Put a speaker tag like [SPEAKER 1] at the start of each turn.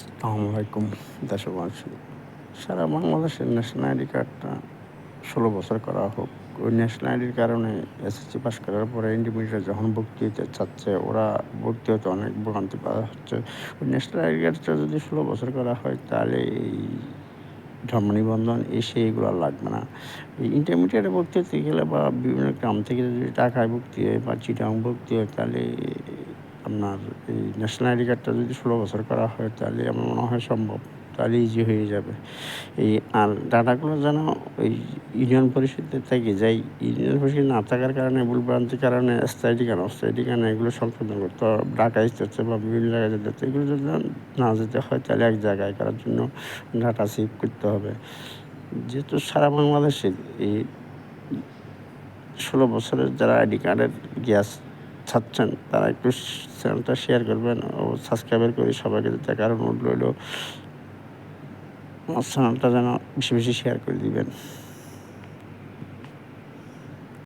[SPEAKER 1] আসসালামু আলাইকুম, দেশবাসী। সারা বাংলাদেশের ন্যাশনাল আইডি কার্ডটা ষোলো বছর করা হোক। ওই ন্যাশনাল আইডির কারণে এসএসসি পাস করার পরে ইন্ডিভিজুয়াল যখন ভর্তি হতে চাচ্ছে, ওরা ভর্তি হতে অনেক ভোগান্তি পাওয়া হচ্ছে ওই ন্যাশনাল আইডি কার্ডটা যদি ষোলো বছর করা হয়, তাহলে এই ধর্ম নিবন্ধন এসে এগুলো লাগবে না। ইন্টারমিডিয়েটে ভর্তি হতে গেলে বা বিভিন্ন গ্রাম থেকে যদি টাকায় ভর্তি হয় বা চিটাং ভর্তি হয়, তাহলে আপনার এই ন্যাশনাল আইডি কার্ডটা যদি ষোলো বছর করা হয়, তাহলে আমার মনে হয় সম্ভব। তাহলে ইজি হয়ে যাবে। এই আর ডাটাগুলো যেন ওই ইউনিয়ন পরিষদে থেকে যাই ইউনিয়ন পরিষদ না থাকার কারণে, ভুলভ্রান্তির কারণে, স্থায়ী ঠিকানা, অস্থায়ী ঠিকানা এগুলো সংশোধন করতে হবে। ডাটা যাচ্ছে বা বিভিন্ন জায়গায় যেতে হচ্ছে এগুলো যদি না যেতে হয়, তাহলে এক জায়গায় করার জন্য ডাটা সেভ করতে হবে। যেহেতু সারা বাংলাদেশে এই ষোলো বছরের যারা আইডি কার্ডের গ্যাস ছাড়ছেন তারা একটু চ্যানেলটা শেয়ার করবেন ও সাবস্ক্রাইবার করে সবাইকে দেখার অনুরোধ রইল। আমার চ্যানেলটা যেন বেশি বেশি শেয়ার করে দিবেন।